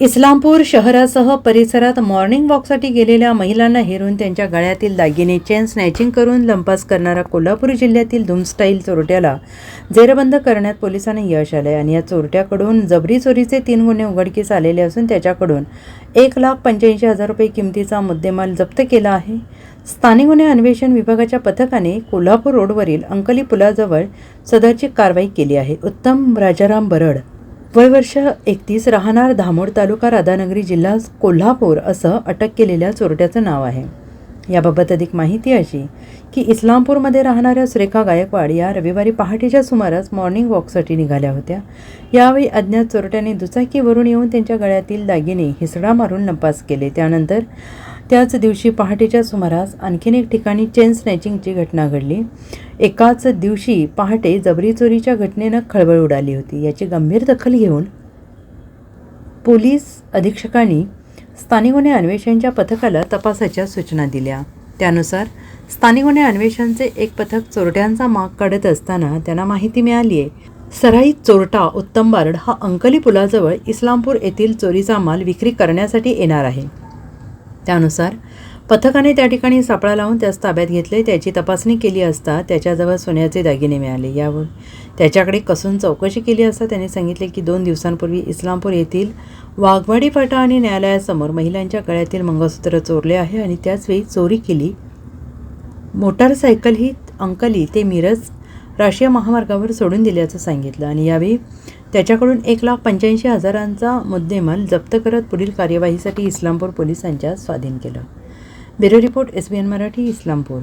इस्लामपूर शहरासह परिसरात मॉर्निंग वॉकसाठी गेलेल्या महिलांना हेरून त्यांच्या गळ्यातील दागिने चेन स्नॅचिंग करून लंपास करणारा कोल्हापूर जिल्ह्यातील धुमस्टाईल चोरट्याला जेरबंद करण्यात पोलिसांना यश आले आणि या चोरट्याकडून जबरी चोरीचे तीन गुन्हे उघडकीस आलेले असून त्याच्याकडून एक लाख पंच्याऐंशी हजार रुपये किमतीचा मुद्देमाल जप्त केला आहे. स्थानिक गुन्हे अन्वेषण विभागाच्या पथकाने कोल्हापूर रोडवरील अंकली पुलाजवळ सदरची कारवाई केली आहे. उत्तम राजाराम बरड वय वर्ष एकतीस राहणार धामोड तालुका राधानगरी जिल्हा कोल्हापूर असं अटक केलेल्या चोरट्याचं नाव आहे. याबाबत अधिक माहिती अशी की इस्लामपूरमध्ये राहणाऱ्या सुरेखा गायकवाड या रविवारी पहाटेच्या सुमारास मॉर्निंग वॉकसाठी निघाल्या होत्या. यावेळी अज्ञात चोरट्याने दुचाकीवरून येऊन त्यांच्या गळ्यातील दागिने हिसडा मारून नपास केले. त्यानंतर त्याच दिवशी पहाटेच्या सुमारास आणखीन एक ठिकाणी चेन स्नॅचिंगची घटना घडली. एकाच दिवशी पहाटे जबरी चोरीच्या घटनेनं खळबळ उडाली होती. याची गंभीर दखल घेऊन पोलीस अधीक्षकांनी स्थानिक गुन्हे अन्वेषणच्या पथकाला तपासाच्या सूचना दिल्या. त्यानुसार स्थानिक गुन्हे अन्वेषणचे एक पथक चोरट्यांचा माग काढत असताना त्यांना माहिती मिळाली आहे सराईत चोरटा उत्तम बारड हा अंकली पुलाजवळ इस्लामपूर येथील चोरीचा माल विक्री करण्यासाठी येणार आहे. त्यानुसार पथकाने त्या ठिकाणी सापळा लावून त्यास ताब्यात घेतले. त्याची तपासणी केली असता त्याच्याजवळ सोन्याचे दागिने मिळाले. यावर त्याच्याकडे कसून चौकशी केली असता त्याने सांगितले की दोन दिवसांपूर्वी इस्लामपूर येथील वाघवाडी फाटा आणि न्यायालयासमोर महिलांच्या गळ्यातील मंगळसूत्र चोरले आहे आणि त्याचवेळी चोरी केली. मोटारसायकल ही अंकली ते मिरज राष्ट्रीय महामार्गावर सोडून दिल्याचं सांगितलं आणि यावेळी त्याच्याकडून एक लाख पंच्याऐंशी हजारांचा मुद्देमाल जप्त करत पुढील कार्यवाहीसाठी इस्लामपूर पोलिसांच्या स्वाधीन केलं. Bureau report S B N Marathi Islampur.